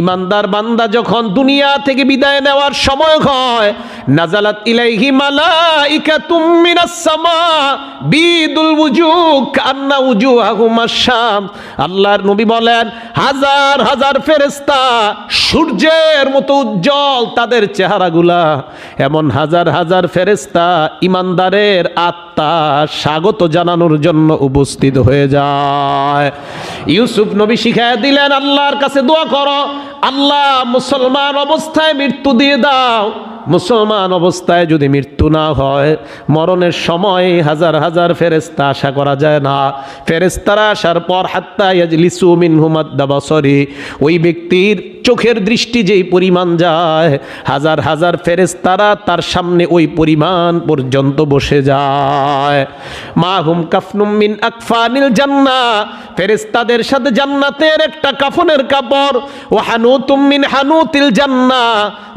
ইমানদার বান্দা যখন দুনিয়া থেকে বিদায় নেওয়ার সময় হয়, নাজালাত ইলাইহি মালাইকাতুম মিনাস সামা, বিদুল ওয়ুজুহ কান্না উজুহাহুম আশ-শাম আল্লাহর নবী বলেন, হাজার হাজার ফেরেশতা সূর্যের মতো উজ্জ্বল তাদের চেহারাগুলা। এমন হাজার হাজার ফেরেশতা ইমানদারের আত্মা স্বাগত জানানোর জন্য উপস্থিত হয়ে যায়। ইউসুফ নবী শিখায় দিলেন, আল্লাহর কাছে দোয়া করো আল্লাহ মুসলমান অবস্থায় মৃত্যু দিয়ে দাও মুসলমান অবস্থায় যদি মৃত্যু না হয়, মরণের সময় হাজার হাজার ফেরেস্তা আশা করা যায় না। ফেরেস্তারা আসার পর হাত্তা ইয়াজলিসু মিনহুমাদ বসরি ওই ব্যক্তির চোখের দৃষ্টি যেই পরিমাণ যায়, হাজার হাজার ফেরেস্তারা তার সামনে ওই পরিমাণ পর্যন্ত বসে যায়। মা হুম কাফনুম মিন আকফানিল জান্না ফেরেস্তাদের সাথে জান্নাতের একটা কাফনের কাপড় ও হানুতুম মিন হানুতিল জান্না,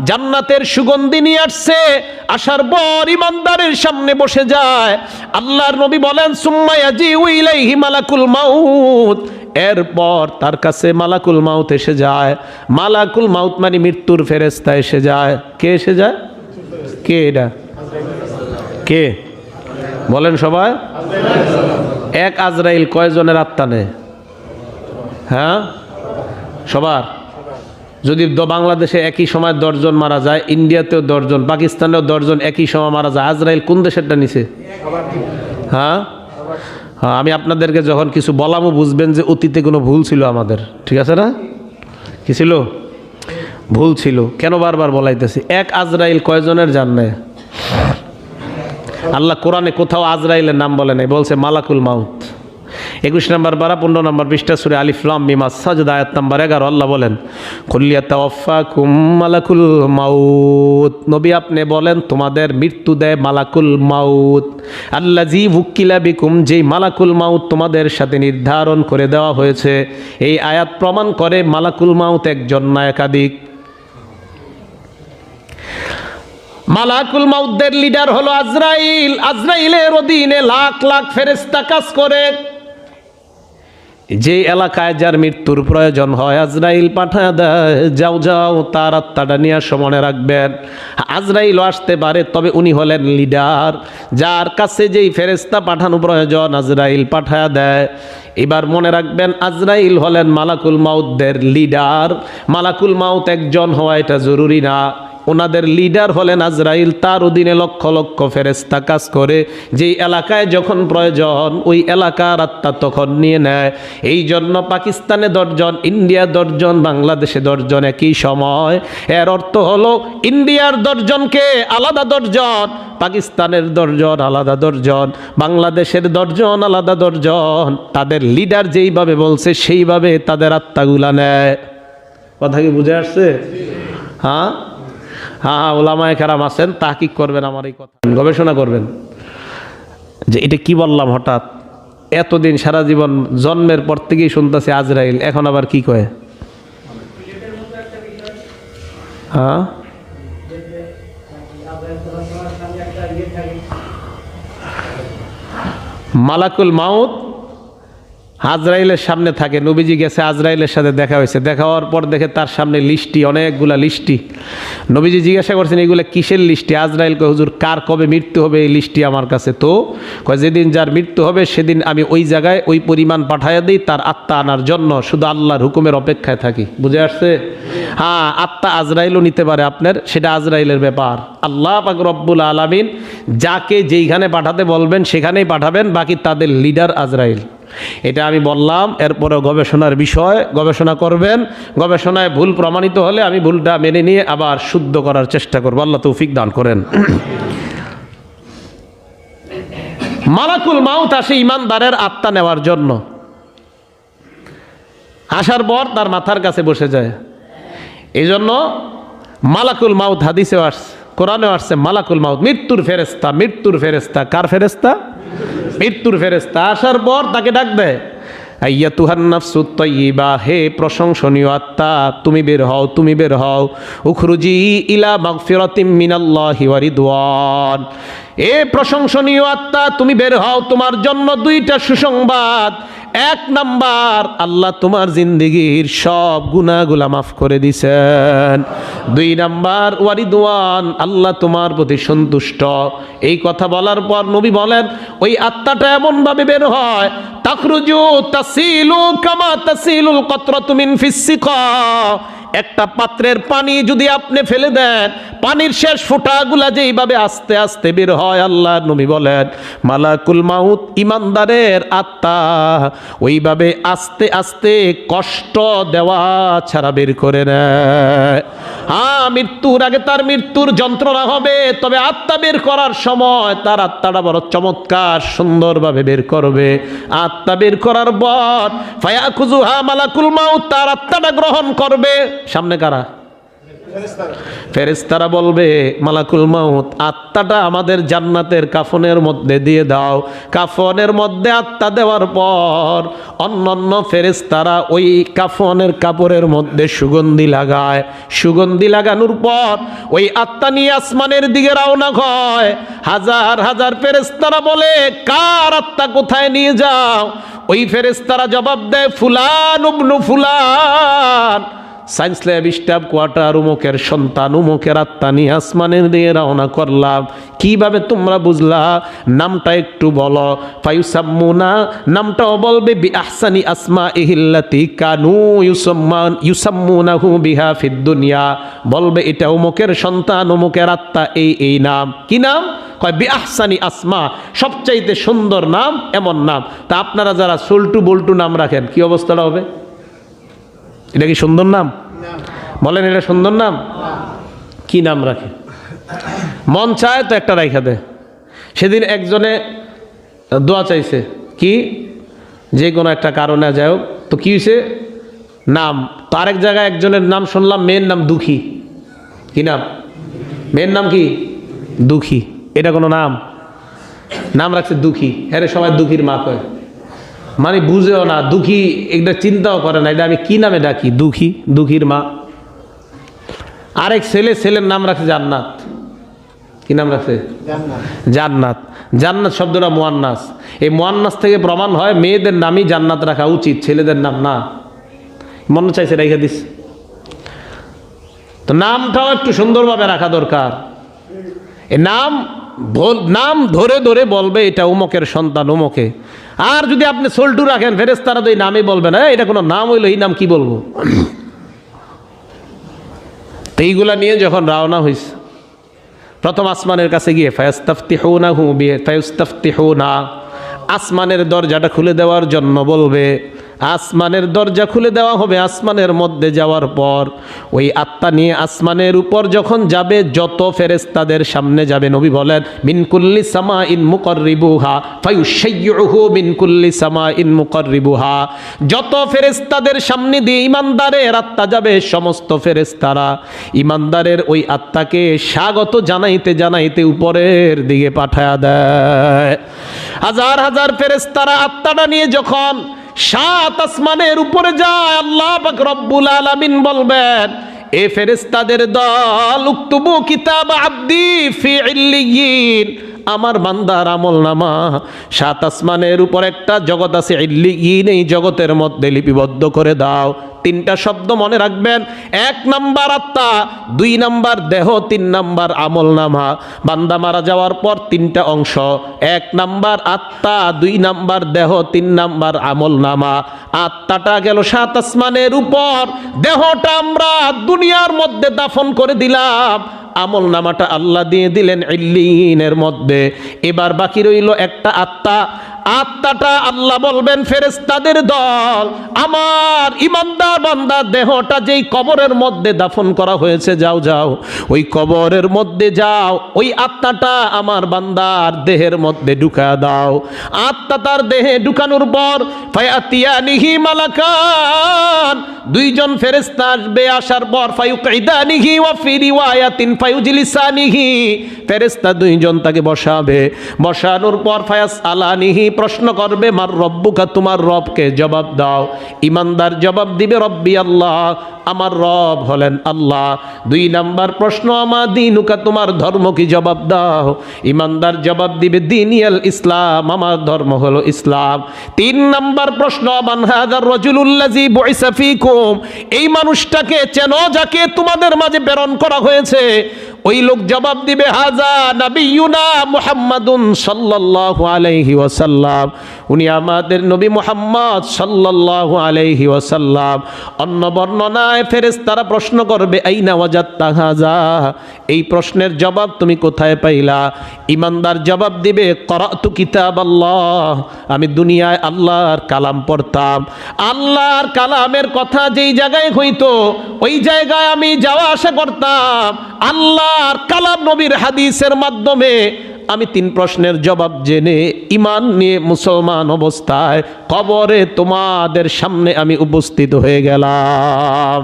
জান্নাতের সুগন্ধি নিয়ে আসছে, আসার পর ইমানদারের সামনে বসে যায়। আল্লাহর নবী বলেন সুম্মায়াজি উইলাইহি মালাকুল মাউত। এরপর তার কাছে মালাকুল মাউত এসে যায়। মালাকুল মাউত মানে মৃত্যুর ফেরেস্তা এসে যায়। কে এসে যায়? কে এটা? কে? বলেন সবাই। এক আজরাইল কয়জনের আত্মা নেয়? হ্যাঁ? সবার? যদি বাংলাদেশে একই সময় দশজন মারা যায়, ইন্ডিয়াতেও দশজন, পাকিস্তানেও দশজন একই সময় মারা যায়, আজরাইল কোন দেশেরটা নিছে? হ্যাঁ? হ্যাঁ আমি আপনাদেরকে যখন কিছু বলামও বুঝবেন যে অতীতে কোনো ভুল ছিল আমাদের। ঠিক আছে না? কি ছিল? ভুল ছিল। কেন বারবার বলাইতেছি? এক আজরাইল কয়জনের জানে? আল্লাহ কোরআনে কোথাও আজরাইলের নাম বলে নাই, বলছে মালাকুল মাউত। একুশ নম্বর বারা, পনেরো নম্বর বিশটা সুরে আলিফলাম মিমা সাজদ, আয়াত নম্বর এগারো। আল্লাহ বলেন মালাকুল মাউত। নবী আপনি বলেন, তোমাদের মৃত্যু দেয় মালাকুল মাউত। আল্লাহ জি ভুক্কিলা বিকুম, যেই মালাকুল মাউত তোমাদের সাথে নির্ধারণ করে দেওয়া হয়েছে। এই আয়াত প্রমাণ করে মালাকুল মাউত একজন না একাধিক মালাকুল মাউদ্দের লিডার হলো আজরাইল। আজরাইলের অধীনে লাখ লাখ ফেরেস্তা কাজ করে। যে এলাকায় যার মৃত্যুর প্রয়োজন হয়, আজরাইল পাঠায় দেয়। যাও যাও, তার আত্মাটা নিয়ে আসো, মনে রাখবেন। আজরাইলও আসতে পারে, তবে উনি হলেন লিডার। যার কাছে যেই ফেরেস্তা পাঠানো প্রয়োজন, আজরাইল পাঠায় দেয়। এবার মনে রাখবেন, আজরাইল হলেন মালাকুল মাউদ্দের লিডার। মালাকুল মাউত একজন হওয়া এটা জরুরি না। ওনাদের লিডার হলেন আজরাইল, তার অধীনে লক্ষ লক্ষ ফেরেস্তা কাজ করে। যেই এলাকায় যখন প্রয়োজন, ওই এলাকার আত্মা তখন নিয়ে নেয়। এই জন্য পাকিস্তানে দশজন ইন্ডিয়া দশজন, বাংলাদেশে দশজন একই সময়। এর অর্থ হলো, ইন্ডিয়ার দশজনকে আলাদা দশজন, পাকিস্তানের দশজন আলাদা দশজন, বাংলাদেশের দশজন আলাদা দশজন। তাদের লিডার যেইভাবে বলছে, সেইভাবে তাদের আত্মাগুলা নেয়। কথা কি বুঝে আসছে? হ্যাঁ? হ্যাঁ হ্যাঁ ওলামায় খারাম আছেন, তাহকিক করবেন আমার এই কথা। গবেষণা করবেন যে এটা কি বললাম হঠাৎ? এতদিন সারা জীবন জন্মের পর থেকেই শুনতেছে আজরাইল, এখন আবার কি কয়? হ্যাঁ? মালাকুল মাউত আজরাইলের সামনে থাকে। নবীজি গেছে আজরাইলের সাথে দেখা হয়েছে। দেখা হওয়ার পর দেখে তার সামনে লিস্টি, অনেকগুলা লিস্টি। নবীজি জিজ্ঞাসা করছেন এইগুলো কিসের লিস্টি? আজরাইল কয়, হুজুর, কার কবে মৃত্যু হবে এই লিস্টি আমার কাছে? তো কয়, যেদিন যার মৃত্যু হবে, সেদিন আমি ওই জায়গায় ওই পরিমাণ পাঠাইয়া দিই, তার আত্মা আনার জন্য। শুধু আল্লাহর হুকুমের অপেক্ষায় থাকি। বুঝে আসছে? হ্যাঁ আত্মা আজরাইলও নিতে পারে আপনার, সেটা আজরাইলের ব্যাপার। আল্লাহ পাক রব্বুল আলামিন যাকে যেইখানে পাঠাতে বলবেন, সেখানেই পাঠাবেন, বাকি তাদের লিডার আজরাইল। এটা আমি বললাম এরপরে গবেষণার বিষয়, গবেষণা করবেন। গবেষণায় ভুল প্রমাণিত হলে আমি ভুলটা মেনে নিয়ে আবার শুদ্ধ করার চেষ্টা করব। আল্লাহ তৌফিক দান করেন। মালাকুল মাউত আসে ইমানদারের আত্মা নেওয়ার জন্য। আসার পর তার মাথার কাছে বসে যায়। এই জন্য মালাকুল মাউত হাদিসেও আসছে, কোরআনেও আসছে মালাকুল মাউত, মৃত্যুর ফেরেস্তা মৃত্যুর ফেরেস্তা কার ফেরেস্তা মৃত্যুর ফেরেস্তা আসার পর তাকে ডাক দেয় আইয়া তুহার নাফসু হে প্রশংসনীয় আত্মা, তুমি বের হও, তুমি বের হও। উখরুজি ইলা মাগফিরাতিম মিনাল্লাহি ওয়া রিদওয়ান। এ প্রশংসনীয় আত্মা, তুমি বের হও, তোমার জন্য দুইটা সুসংবাদ। এক নাম্বার, আল্লাহ তোমার জিন্দিগির সব গুণাগুলা মাফ করে দিছেন। দুই নাম্বার ওয়ারিদওয়ান আল্লাহ তোমার প্রতি সন্তুষ্ট। এই কথা বলার পর নবী বলেন, ওই আত্মাটা এমন ভাবে বের হয় তাকরুজু তাসিলু কামা তাসিলুল কত্র মিন ফিসসিকা একটা পাত্রের পানি যদি আপনি ফেলে দেন, পানির শেষ ফোঁটাগুলা যেইভাবে আস্তে আস্তে বের হয়, আল্লাহ নবী বলেন, মালাকুল মাউত ইমানদারের আত্মা, ওইভাবে আস্তে আস্তে কষ্ট দেওয়া ছাড়া বের করে নেয়। হ্যাঁ মৃত্যুর আগে তার মৃত্যুর যন্ত্রণা হবে, তবে আত্মা বের করার সময় তার আত্মাটা বড় চমৎকার, সুন্দরভাবে বের করবে। আত্মা বের করার পর ফায়াকুজুহা মালাকুল মাউত, তার আত্মাটা গ্রহণ করবে। সামনে কারা? ফেরেস্তারা বলবে, মালাকুল মাউত, আত্মাটা আমাদের জান্নাতের কাফনের মধ্যে দিয়ে দাও। কাফনের মধ্যে আত্মা দেওয়ার পর অন্য অন্য ফেরেস্তারা ওই কাফনের কাপড়ের মধ্যে সুগন্ধি লাগায়। সুগন্ধি লাগানোর পর ওই আত্মা নিয়ে আসমানের দিকে রওনা হয়। হাজার হাজার ফেরেস্তারা বলে, কার আত্মা কোথায় নিয়ে যাও? ওই ফেরেস্তারা জবাব দেয়, ফুলান উবনু ফুলান। সায়েন্স ল্যাব স্টাফ কোয়ার্টার উমুকের সন্তান উমুকের আত্মা নিয়ে আসমানের দিয়ে রওনা করলাম। কীভাবে তোমরা বুঝলা? নামটা একটু বলো। ফায়ুসাম্মুনা, নামটাও বলবে বি আহসানি আসমা ইহিল্লাতি কানু ইউসাম্মান, ইউসাম্মুনাহু বিহা ফিদ দুনিয়া। বলবে এটা উমুকের সন্তান উমুকের আত্মা, এই এই নাম। কি নাম? কয় বি আহসানি আসমা, সবচাইতে সুন্দর নাম, এমন নাম। তা আপনারা যারা সুলটু বল্টু নাম রাখেন, কি অবস্থাটা হবে? এটা কি সুন্দর নাম? বলেন, এটা সুন্দর নাম? কি নাম রাখে? মন চায় তো একটা রাইখা দে। সেদিন একজনে দোয়া চাইছে, কি? যে কোনো একটা কারণে যাই হোক। তো কি হয়েছে নাম। তো আরেক জায়গায় একজনের নাম শুনলাম, মেয়ের নাম দুঃখী। কি নাম? মেয়ের নাম কি? দুঃখী। এটা কোনো নাম? নাম রাখছে দুঃখী। হ্যাঁ সবাই দুঃখীর মা কয়। মানে বুঝেও না দুঃখী এটা চিন্তাও করে না এটা আমি কি নামে ডাকি? দুঃখী দুঃখীর মা। আরেক ছেলে ছেলের নাম রাখছে জান্নাত। কি নাম রাখছে? জান্নাত। জান্নাত শব্দটা মোয়ান্নাস। এই মোয়ান্নাস থেকে প্রমাণ হয় মেয়েদের নামই জান্নাত রাখা উচিত ছেলেদের নাম না। মনে চাইছে রেখে দিস। তো নামটাও একটু সুন্দরভাবে রাখা দরকার। এ নাম নাম ধরে ধরে বলবে, এটা উমকের সন্তান, উমকে। আর যদি আপনি সোল্টু রাখেন ফেরেস্তারা তো এই নামই বলবে না এটা কোনো নাম হইল, এই নাম কি বলব? তো এইগুলা নিয়ে যখন রওনা হয়েছে প্রথম আসমানের কাছে গিয়ে ফায়াস্তাফতি হো না হু বিয়ে ফায়ুস্তাফতি হো না আসমানের দরজাটা খুলে দেওয়ার জন্য বলবে আসমানের দরজা খুলে দেওয়া হবে আসমানের মধ্যে যাওয়ার পর ওই আত্মা নিয়ে আসমানের উপর যখন যাবে, যত ফেরেস্তাদের সামনে যাবে, নবী বলেন মিনকুল্লি সামা ইন মুকরিবুহা ফায়ুসাইয়ুহু মিনকুল্লি সামা ইন মুকরিবুহা যত ফেরেস্তাদের সামনে দিয়ে ইমানদারের আত্মা যাবে, সমস্ত ফেরেস্তারা ইমানদারের ওই আত্মাকে স্বাগত জানাইতে জানাইতে উপরের দিকে পাঠায়া দেয়। হাজার হাজার ফেরেস্তারা আত্মাটা নিয়ে যখন সাত আসমানের উপরে যায় আল্লাহ রব্বুল আলামিন বলবেন, এ ফেরেস্তাদের দল, উক্তুবু কিতাব আব্দি ফি আমার বান্দার আমল নামা, সাত আসমানের উপর একটা জগৎ আছে, ইল্লিয়িন, এই জগতের মধ্যে লিপিবদ্ধ করে দাও। তিনটা শব্দ মনে রাখবেন। এক নাম্বার আত্মা, দুই নাম্বার দেহ, তিন নাম্বার আমল নামা। বান্দা মারা যাওয়ার পর তিনটা অংশ, এক নাম্বার আত্মা, দুই নাম্বার দেহ, তিন নাম্বার আমল নামা। আত্মাটা গেল সাত আসমানের উপর, দেহটা আমরা দুনিয়ার মধ্যে দাফন করে দিলাম। আমল নামাটা আল্লাহ দিয়ে দিলেন ইল্লিনের মধ্যে। এবার বাকি রইল একটা আত্মা আত্মাটা আল্লাহ বলবেন ফেরেস্তাদের দল, আমার ইমানদার বান্দার দেহটা যেই কবরের মধ্যে দাফন করা হয়েছে, যাও যাও, ওই কবরের মধ্যে যাও, ওই আত্মাটা আমার বান্দার দেহের মধ্যে ঢুকা দাও। আত্মা তার দেহে ঢুকানোর পর, ফায়াতিয়ানিহি মালাকান, দুইজন ফেরেস্তা আসবে, আসার পর ফায়ুকাইদানিহি ওয়া ফি রিওয়ায়াতিন ফায়ুজলিসানিহি ফেরেস্তা দুইজন তাকে বসাবে। বসানোর পর ফায়াস আলানিহি প্রশ্ন করবে, মার রব্বুকা, তোমার রবকে জবাব দাও। ইমানদার জবাব দিবে, রব্বি আল্লাহ, আমার রব হলেন আল্লাহ। দুই নাম্বার প্রশ্ন আমার দিনুকা, তোমার ধর্ম কি? জবাব দাও। ইমানদার জবাব দিবে, দিনিয়াল ইসলাম, আমার ধর্ম হলো ইসলাম। তিন নাম্বার প্রশ্ন মান হাদার রজুলুল্লাজি বয়সা ফিকুম? এই মানুষটাকে চেন যাকে তোমাদের মাঝে প্রেরণ করা হয়েছে। ওই লোক জবাব দিবে হাজা নাবিউনা মুহাম্মাদুন সাল্লাল্লাহু আলাইহি ওয়াসাল্লাম। উনি আমাদের নবী মুহাম্মদ সাল্লাল্লাহু আলাইহি ওয়াসাল্লাম। অন্য বর্ণনায় ফেরেশতারা প্রশ্ন করবে, আইনা ওয়াজাত্তা হাজা এই প্রশ্নের জবাব তুমি কোথায় পাইলা? ইমানদার জবাব দিবে, করাতু কিতাব আল্লাহ আমি দুনিয়ায় আল্লাহর কালাম পড়তাম। আল্লাহর কালামের কথা যেই জায়গায় হইতো, ওই জায়গায় আমি যাওয়া আসা করতাম। আল্লাহর কালাম নবীর হাদিসের মাধ্যমে আমি তিন প্রশ্নের জবাব জেনে ইমান নিয়ে মুসলমান অবস্থায় কবরে তোমাদের সামনে আমি উপস্থিত হয়ে গেলাম।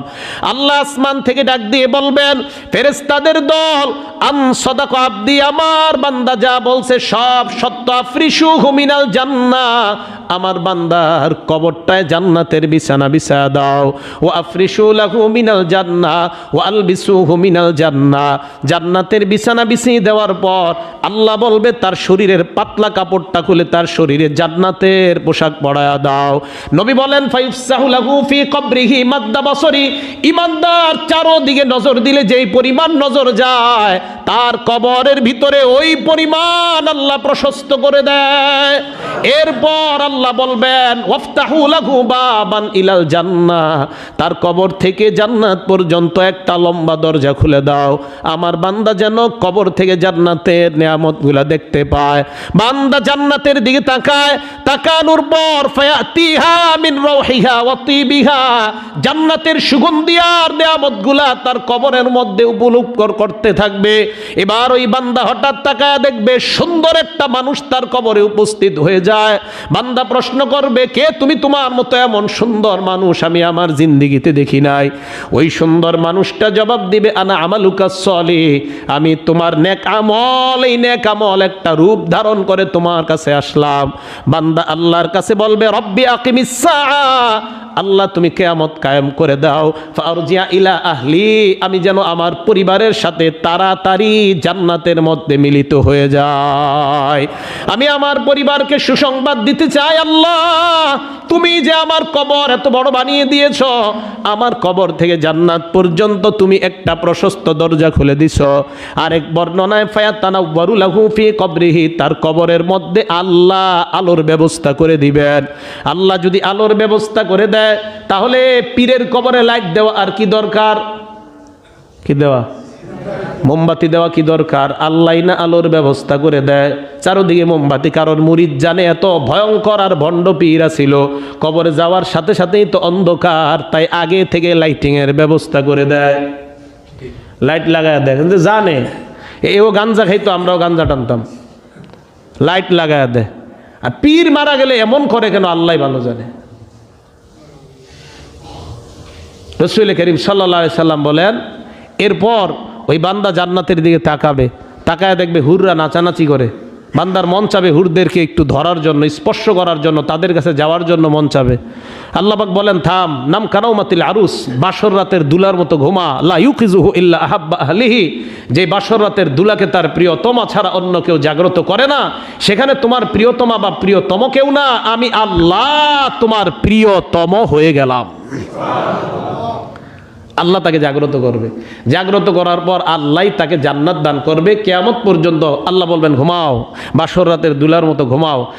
আল্লাহ আসমান থেকে ডাক দিয়ে বলবেন ফেরেস্তাদের দল আন সদাক আব্দি, আমার বান্দা যা বলছে সব সত্য। আফ্রিসু হুমিনাল জান্না, আমার বান্দার কবরটায় জান্নাতের বিছানা বিছা দাও। ও আফ্রিসু লাহু মিনাল জান্না, ও আলবিসু হুমিনাল জান্না। জান্নাতের বিছানা বিছিয়ে দেওয়ার পর আল্লাহ বলবে, তার শরীরের পাতলা কাপড়টা খুলে তার শরীরে জান্নাতের পোশাক পরায়া দাও। নবী বলেন ফি কবরিহি মাদ্দা বসরি। ইমানদার চারোদিকে নজর দিলে যেই পরিমাণ নজর যায়, তার কবরের ভিতরে ওই পরিমাণ আল্লাহ প্রশস্ত করে দেয়। এরপর আল্লাহ বলবেন, ওয়াফতাহু লাহু বাবান ইলাল জান্নাহ। তার কবর থেকে জান্নাত পর্যন্ত একটা লম্বা দরজা খুলে দাও। আমার বান্দা যেন কবর থেকে জান্নাতের নিয়ামতগুলা দেখতে পায়। বান্দা জান্নাতের দিকে তাকায়, তাকানোর পর ফায়াতিহা মিন রাউহিহা ওয়া তিবিহা। জান্নাতের সুগন্ধি আর নিয়ামতগুলা তার কবরের মধ্যে উপলুপ করতে থাকবে। এবার ওই বান্দা হঠাৎ তাকায়, দেখবে সুন্দর একটা মানুষ তার কবরে উপস্থিত হয়ে যায়। বান্দা প্রশ্ন করবে, কে তুমি? তোমার মতো এমন সুন্দর মানুষ আমি আমার জিন্দিগিতে দেখি নাই। ওই সুন্দর মানুষটা জবাব দিবে, আনা আমালুকা সলে আমি তোমার নেক আমল, এই নেক আমল একটা রূপ ধারণ করে তোমার কাছে আসলাম। বান্দা আল্লাহর কাছে বলবে রব্বি আকিমিসা আল্লাহ তুমি কেয়ামত কায়েম করে দাও। ফারজিয়া ইলা আহলি, আমি যেন আমার পরিবারের সাথে তাড়াতাড়ি জান্নাতের মধ্যে মিলিত হয়ে যাই। আমি আমার পরিবারকে সুসংবাদ দিতে চাই, আল্লাহ, তুমি যে আমার কবর এত বড় বানিয়ে দিয়েছ, আমার কবর থেকে জান্নাত পর্যন্ত তুমি একটা প্রশস্ত দরজা খুলে দিছ। আরেক বর্ণনায় ফায়াতানা ওয়ারুলাহু ফি কবরিহি, তার কবরের মধ্যে আল্লাহ আলোর ব্যবস্থা করে দিবেন। আল্লাহ যদি আলোর ব্যবস্থা করে দেয় তাহলে পীরের কবরে লাইট দেওয়া আর কি দরকার? কি দেওয়া? মোমবাতি দেওয়া কি দরকার? আল্লাহ না আলোর ব্যবস্থা করে দেয়। চারোদিকে মোমবাতি, কারণ মুরিদ জানে এত ভয়ঙ্কর আর ভণ্ড পীরা ছিল কবরে যাওয়ার সাথে সাথেই তো অন্ধকার, তাই আগে থেকে লাইটিং এর ব্যবস্থা করে দেয়। লাইট লাগায় দেয়, কিন্তু জানে। এও গাঞ্জা খাইতো, আমরাও গাঞ্জা টানতাম। লাইট লাগায় দেয়। আর পীর মারা গেলে এমন করে কেন? আল্লাহ ভালো জানে। রসুল করিম সাল্লা সাল্লাম বলেন, এরপর ওই বান্দা জান্নাতের দিকে তাকাবে, তাকায় দেখবে হুররা নাচানাচি করে। বান্দার মন চাবে হুরদেরকে একটু ধরার জন্য, স্পর্শ করার জন্য, তাদের কাছে যাওয়ার জন্য মন চাবে। আল্লাহবাক বলেন, থাম, নাম কানাও মাতিল আরুস, বাসর রাতের দুলার মতো ঘুমা, লা ইউকিজুহু ইল্লা আহাব্বা আহলিহি, যে বাসর রাতের দুলাকে তার প্রিয়তমা ছাড়া অন্য কেউ জাগ্রত করে না, সেখানে তোমার প্রিয়তমা বা প্রিয়তম কেউ না, আমি আল্লাহ তোমার প্রিয়তম হয়ে গেলাম। আল্লাহ তাকে জাগ্রত করবে। জাগ্রত করার পর আল্লাহ তাকে জান্নাত দান করবে। কেয়ামত পর্যন্ত আল্লাহ বলবেন, ঘুমাও, বাসর রাতের দুলার মতো ঘুমাও।